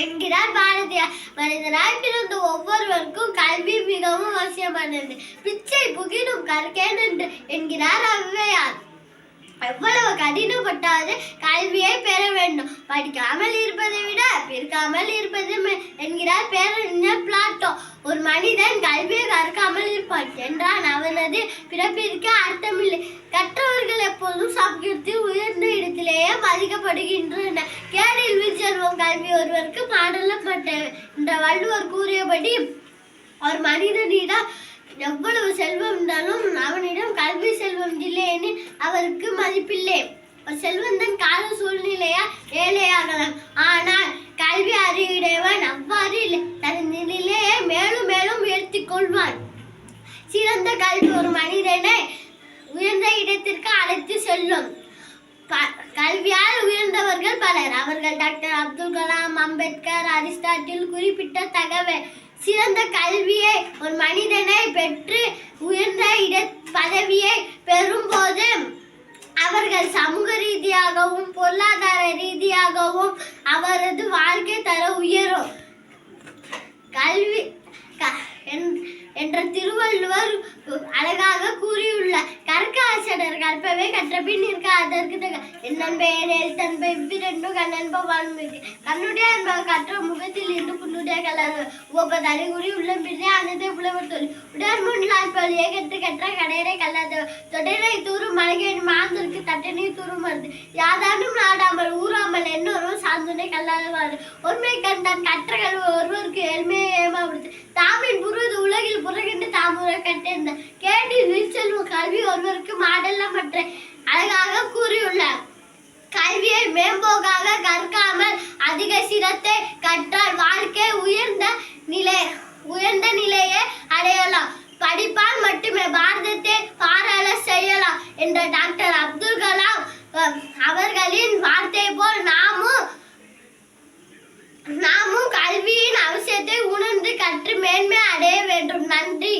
என்கிறார் பாரதியார் மனிதராய் பிறந்த ஒவ்வொருவருக்கும் கல்வி மிகவும் அவசியமானது. பிச்சை புகினும் கற்கேன் என்று என்கிறார் ஔவையார் எவ்வளவு கடினப்பட்டாவது கல்வியை பெற வேண்டும். படிக்காமல் இருப்பதை விட பிற்காமல் இருப்பது என்கிறார் பேரறிஞர் பிளாட்டோ. ஒரு மனிதன் கல்வியை கற்காமல் இருப்பான் என்றான் அவனது பிறப்பிற்கு அர்த்தமில்லை. கற்றவர்கள் எப்போதும் சமூகத்தில் உயர்ந்த இடத்திலேயே மதிக்கப்படுகின்றனர். கேடு செல்வம் கல்வி ஒருவருக்கு பாடலப்பட்டது என்ற வள்ளுவர் கூறியபடி ஒரு மனிதனிடம் எவ்வளவு செல்வம் இருந்தாலும் அவனிடம் கல்வி செல்வம் இல்லையெனில் அவருக்கு மதிப்பில்லை. ஒரு செல்வந்தன் கால சூழ்நிலையா ஏழையாகலாம் ஆனால் கல்வி அறிவுடையவன் அவ்வாறு இல்லை. தன் நிலையை மேலும் மேலும் உயர்த்திக் கொள்வான். சிறந்த கல்வி ஒரு மனிதனை உயர்ந்த இடத்திற்கு அழைத்து செல்லும். கல்வியால் அவர்கள் டாக்டர் அப்துல் கலாம் அம்பேத்கர் அரிஸ்டாட்டில் குறிப்பிட்ட தகவல். சிறந்த கல்வியை ஒரு மனிதனை பெற்று உயர்ந்த இட பதவியை பெறும்போது அவர்கள் சமூக ரீதியாகவும் பொருளாதார ரீதியாகவும் அவரது வாழ்க்கை தர உயரும். கல்வி க- என்- என்ற திருவள்ளுவர் அழகாக கூறியுள்ளார். கற்க ஆசடர் கற்பவே கற்றபின் நிற்க அதற்கு தக என்னன்பே நேல் தன்பை இவ்விரண்டும் கண்ணன்ப வாழ்மிகு கண்ணுடைய அன்ப கற்ற முகத்தில் இருந்து புண்ணுடைய கலர். ஒப்ப தனிகுடி உள்ள பின்னே அனதே புலவர் தொழில் உடர் முன்னால் பழியை கற்று கற்ற கடையரை கல்லாத. தொடரை தூரும் மலைகை மாந்தருக்கு தட்டனை தூரும் மருந்து யாதானும் நாடாமல் ஊறாமல் என்னொரும் சாந்துனை கல்லாதவாறு. ஒருமை கண்டான் கற்ற கல்வி ஒருவருக்கு எளிமையை ஏமாப்படுத்து தாமின் புரிவது உலகில் புறகின்ற தாமுறை கட்டிருந்த கேடி கல்வி ஒருவருக்கு மாடல்ல மாடல்லமற்ற அழகாக கூறியுள்ளார். கல்வியை மேம்போக்காக கற்காமல் அதிக சிரத்தை கற்றால் வாழ்க்கை உயர்ந்த நிலை உயர்ந்த நிலையை அடையலாம். படிப்பால் மட்டுமே பாரதத்தை பாராள செய்யலாம் என்ற டாக்டர் அப்துல் கலாம் அவர்களின் வார்த்தை போல் நாமும் நாமும் கல்வியின் அவசியத்தை உணர்ந்து கற்று மேன்மை அடைய வேண்டும். நன்றி.